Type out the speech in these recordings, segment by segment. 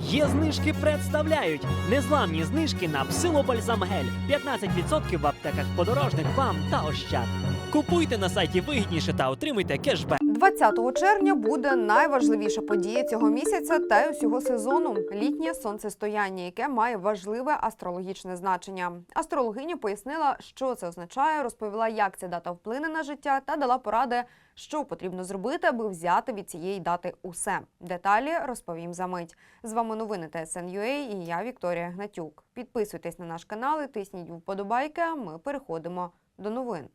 Є знижки представляють незламні знижки на псилобальзамгель. 15% в аптеках подорожних вам та ощад. Купуйте на сайті вигідніше та отримуйте кешбек. 20 червня буде найважливіша подія цього місяця та й усього сезону літнє сонцестояння, яке має важливе астрологічне значення. Астрологиня пояснила, що це означає, розповіла, як ця дата вплине на життя, та дала поради, що потрібно зробити, аби взяти від цієї дати усе. Деталі розповім за мить. З вами новини ТСН.UA і я Вікторія Гнатюк. Підписуйтесь на наш канал і тисніть вподобайки. Ми переходимо до новин.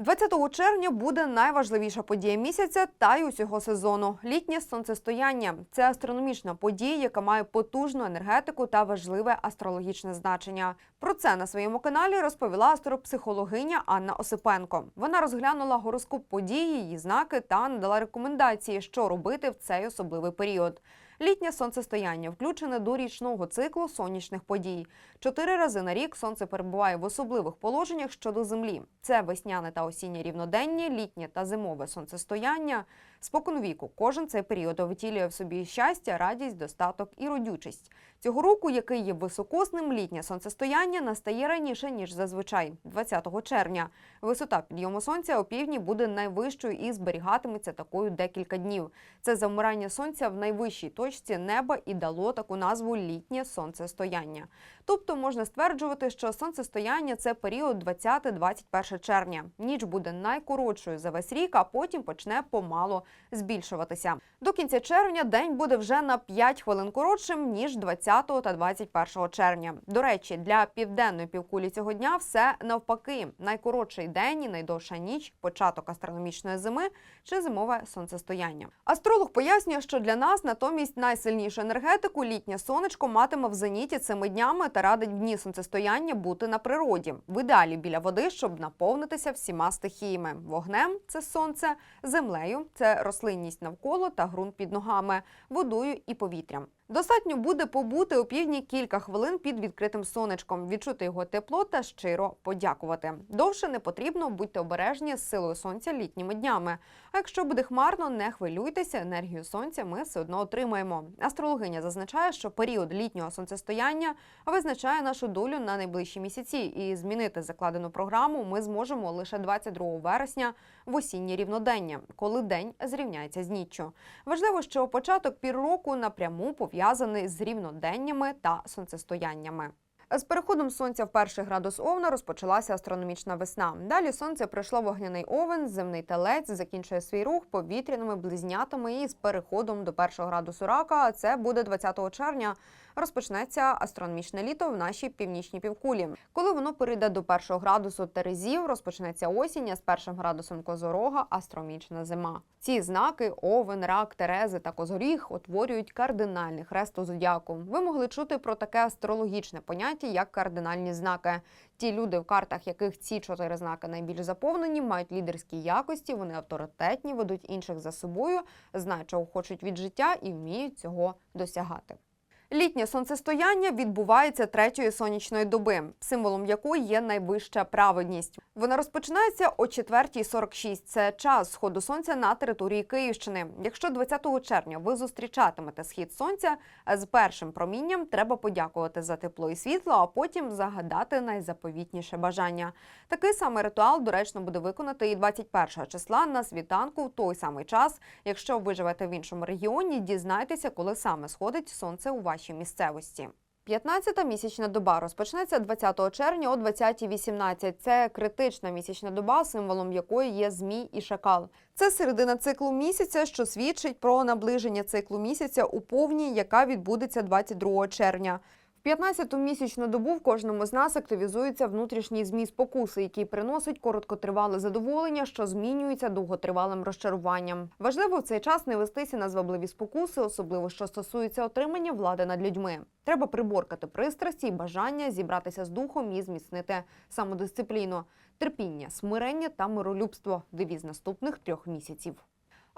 20 червня буде найважливіша подія місяця та й усього сезону літнє сонцестояння. Це астрономічна подія, яка має потужну енергетику та важливе астрологічне значення. Про це на своєму каналі розповіла астропсихологиня Анна Осипенко. Вона розглянула гороскоп події, її знаки та надала рекомендації, що робити в цей особливий період. Літнє сонцестояння включене до річного циклу сонячних подій. Чотири рази на рік сонце перебуває в особливих положеннях щодо землі. Це весняне та осіннє рівноденні, літнє та зимове сонцестояння. Споконвіку кожен цей період втілює в собі щастя, радість, достаток і родючість. Цього року, який є високосним, літнє сонцестояння настає раніше ніж зазвичай, 20 червня. Висота підйому сонця опівдні буде найвищою і зберігатиметься такою декілька днів. Це завмирання сонця в найвищій точці неба і дало таку назву літнє сонцестояння. Тобто можна стверджувати, що сонцестояння це період 20-21 червня. Ніч буде найкоротшою за весь рік, а потім почне помало збільшуватися. До кінця червня день буде вже на 5 хвилин коротшим ніж 20 та 21 червня. До речі, для південної півкулі цього дня все навпаки: найкоротший день і найдовша ніч, початок астрономічної зими чи зимове сонцестояння. Астролог пояснює, що для нас натомість найсильнішу енергетику літнє сонечко матиме в зеніті цими днями та радить в дні сонцестояння бути на природі, в ідеалі біля води, щоб наповнитися всіма стихіями: вогнем це сонце, землею це рослинність навколо та ґрунт під ногами, водою і повітрям. Достатньо буде побути у півдні кілька хвилин під відкритим сонечком, відчути його тепло та щиро подякувати. Довше не потрібно, будьте обережні з силою сонця літніми днями. А якщо буде хмарно, не хвилюйтеся, енергію сонця ми все одно отримаємо. Астрологиня зазначає, що період літнього сонцестояння визначає нашу долю на найближчі місяці, і змінити закладену програму ми зможемо лише 22 вересня в осіннє рівнодення, коли день зрівняється з ніччю. Важливо, що початок пір року напряму пов'язаний з рівноденнями та сонцестояннями. З переходом сонця в перший градус овна розпочалася астрономічна весна. Далі сонце пройшло вогняний овен, земний телець закінчує свій рух повітряними близнятами і з переходом до першого градусу рака. Це буде 20 червня. Розпочнеться астрономічне літо в нашій північній півкулі. Коли воно перейде до першого градусу Терезів, розпочнеться осінь, а з першим градусом Козорога астрономічна зима. Ці знаки овен, рак, терези та козоріг утворюють кардинальний хрест у зодіаку. Ви могли чути про таке астрологічне поняття, як кардинальні знаки. Ті люди, в картах яких ці чотири знаки найбільш заповнені, мають лідерські якості, вони авторитетні, ведуть інших за собою, знають, чого хочуть від життя і вміють цього досягати. Літнє сонцестояння відбувається третьої сонячної доби, символом якої є найвища праведність. Вона розпочинається о 4.46. Це час сходу сонця на території Київщини. Якщо 20 червня ви зустрічатимете схід сонця з першим промінням, треба подякувати за тепло і світло, а потім загадати найзаповітніше бажання. Такий самий ритуал доречно буде виконати і 21 числа на світанку в той самий час. Якщо ви живете в іншому регіоні, дізнайтеся, коли саме сходить сонце у вашій місцевості. 15-та місячна доба розпочнеться 20 червня о 20.18. Це критична місячна доба, символом якої є змій і шакал. Це середина циклу місяця, що свідчить про наближення циклу місяця у повній, яка відбудеться 22 червня. В 15-ту місячну добу в кожному з нас активізується внутрішній змій спокуси, який приносить короткотривале задоволення, що змінюється довготривалим розчаруванням. Важливо в цей час не вестися на звабливі спокуси, особливо що стосується отримання влади над людьми. Треба приборкати пристрасті і бажання зібратися з духом і зміцнити самодисципліну, терпіння, смирення та миролюбство девіз наступних трьох місяців.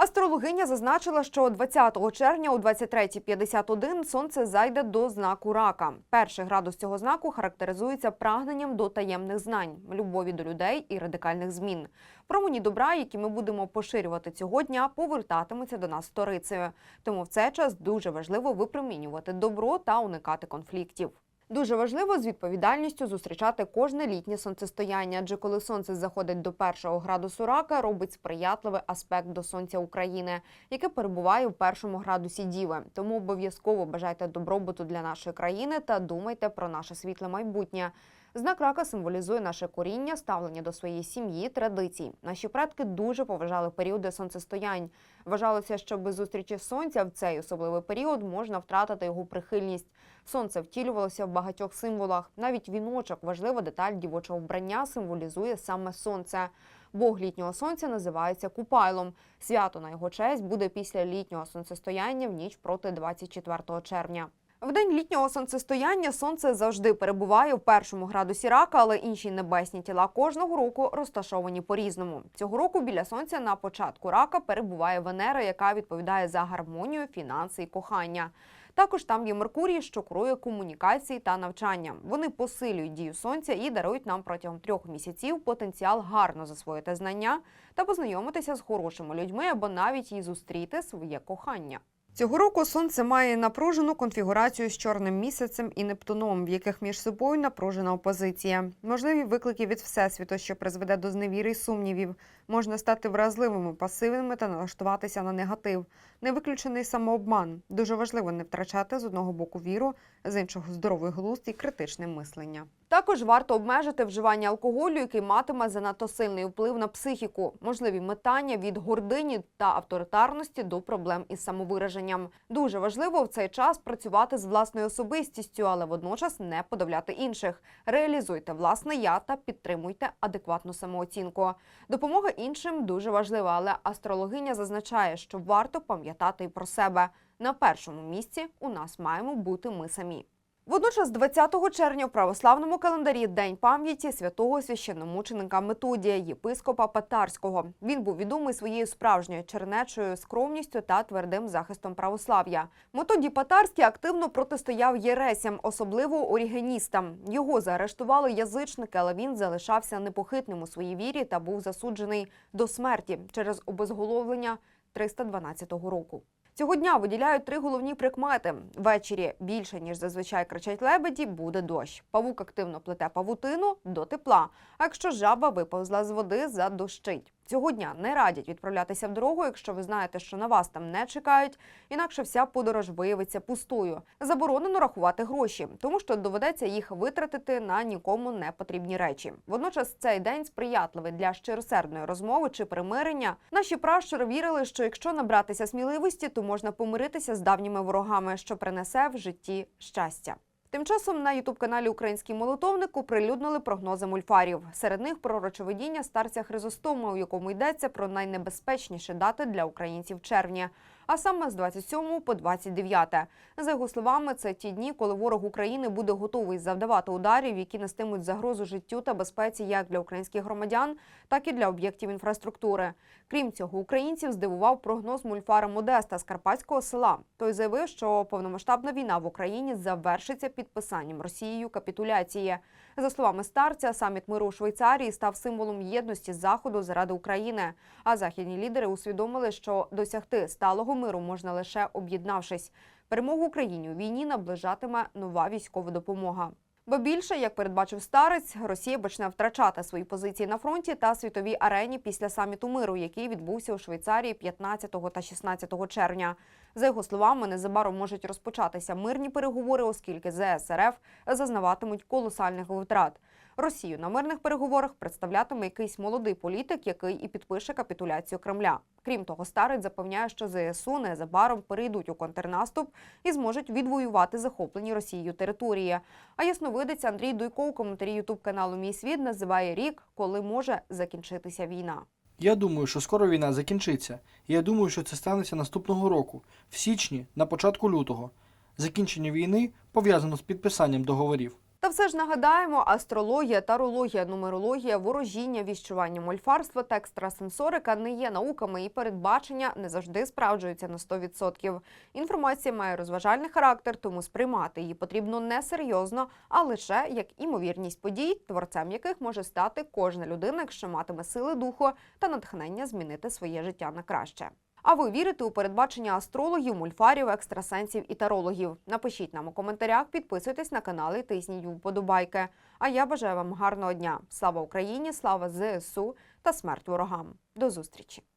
Астрологиня зазначила, що 20 червня о 23.51 сонце зайде до знаку рака. Перший градус цього знаку характеризується прагненням до таємних знань, любові до людей і радикальних змін. Промені добра, які ми будемо поширювати цього дня, повертатимуться до нас сторицею. Тому в цей час дуже важливо випромінювати добро та уникати конфліктів. Дуже важливо з відповідальністю зустрічати кожне літнє сонцестояння, адже коли сонце заходить до першого градусу рака, робить сприятливий аспект до сонця України, яке перебуває в першому градусі Діви. Тому обов'язково бажайте добробуту для нашої країни та думайте про наше світле майбутнє. Знак рака символізує наше коріння, ставлення до своєї сім'ї, традицій. Наші предки дуже поважали періоди сонцестоянь. Вважалося, що без зустрічі сонця в цей особливий період можна втратити його прихильність. Сонце втілювалося в багатьох символах. Навіть віночок, важлива деталь дівочого вбрання, символізує саме сонце. Бог літнього сонця називається Купайлом. Свято на його честь буде після літнього сонцестояння в ніч проти 24 червня. В день літнього сонцестояння сонце завжди перебуває в першому градусі рака, але інші небесні тіла кожного року розташовані по-різному. Цього року біля сонця на початку рака перебуває Венера, яка відповідає за гармонію, фінанси і кохання. Також там є Меркурій, що курує комунікації та навчання. Вони посилюють дію сонця і дарують нам протягом трьох місяців потенціал гарно засвоїти знання та познайомитися з хорошими людьми або навіть і зустріти своє кохання. Цього року сонце має напружену конфігурацію з чорним місяцем і Нептуном, в яких між собою напружена опозиція. Можливі виклики від всесвіту, що призведе до зневіри й сумнівів. Можна стати вразливими, пасивними та налаштуватися на негатив. Не виключений самообман. Дуже важливо не втрачати з одного боку віру, з іншого здоровий глузд і критичне мислення. Також варто обмежити вживання алкоголю, який матиме занадто сильний вплив на психіку, можливі метання від гордині та авторитарності до проблем із самовираженням. Дуже важливо в цей час працювати з власною особистістю, але водночас не подавляти інших. Реалізуйте власне я та підтримуйте адекватну самооцінку. Допомога іншим дуже важлива, але астрологиня зазначає, що варто пам'ятати і про себе. На першому місці у нас маємо бути ми самі. Водночас, 20 червня в православному календарі День пам'яті святого священномученика Методія, єпископа Патарського. Він був відомий своєю справжньою чернечою скромністю та твердим захистом православ'я. Методій Патарський активно протистояв єресям, особливо орігеністам. Його заарештували язичники, але він залишався непохитним у своїй вірі та був засуджений до смерті через обезголовлення 312 року. Цього дня виділяють три головні прикмети. Ввечері більше ніж зазвичай кричать лебеді, буде дощ. Павук активно плете павутину до тепла. А якщо жаба виповзла з води, задощить. Цього дня не радять відправлятися в дорогу, якщо ви знаєте, що на вас там не чекають, інакше вся подорож виявиться пустою. Заборонено рахувати гроші, тому що доведеться їх витратити на нікому не потрібні речі. Водночас цей день сприятливий для щиросердної розмови чи примирення. Наші пращури вірили, що якщо набратися сміливості, то можна помиритися з давніми ворогами, що принесе в житті щастя. Тим часом на ютуб-каналі Український молитовник оприлюднили прогнози мульфарів. Серед них пророчовидіння старця Хризостома, у якому йдеться про найнебезпечніші дати для українців червня, а саме з 27 по 29. За його словами, це ті дні, коли ворог України буде готовий завдавати ударів, які нестимуть загрозу життю та безпеці як для українських громадян, так і для об'єктів інфраструктури. Крім цього, українців здивував прогноз мульфара Модеста з Карпатського села. Той заявив, що повномасштабна війна в Україні завершиться підписанням Росією капітуляції. За словами старця, саміт миру у Швейцарії став символом єдності заходу заради України. А західні лідери усвідомили, що досягти сталого миру можна лише об'єднавшись. Перемогу Україні у війні наближатиме нова військова допомога. Бо більше, як передбачив старець, Росія почне втрачати свої позиції на фронті та світовій арені після саміту миру, який відбувся у Швейцарії 15 та 16 червня. За його словами, незабаром можуть розпочатися мирні переговори, оскільки ЗС РФ зазнаватимуть колосальних витрат. Росію на мирних переговорах представлятиме якийсь молодий політик, який і підпише капітуляцію Кремля. Крім того, старець запевняє, що ЗСУ незабаром перейдуть у контрнаступ і зможуть відвоювати захоплені Росією території. А ясновидець Андрій Дуйко у коментарі Ютуб каналу Мій світ називає рік, коли може закінчитися війна. Я думаю, що скоро війна закінчиться. Я думаю, що це станеться наступного року, в січні, на початку лютого. Закінчення війни пов'язано з підписанням договорів. Та все ж нагадаємо, астрологія, тарологія, нумерологія, ворожіння, віщування, мольфарство та екстрасенсорика не є науками і передбачення не завжди справджуються на 100%. Інформація має розважальний характер, тому сприймати її потрібно не серйозно, а лише як імовірність подій, творцем яких може стати кожна людина, якщо матиме сили духу та натхнення змінити своє життя на краще. А ви вірите у передбачення астрологів, мульфарів, екстрасенсів і тарологів? Напишіть нам у коментарях, підписуйтесь на канал і тисніть вподобайки. А я бажаю вам гарного дня. Слава Україні, слава ЗСУ та смерть ворогам. До зустрічі!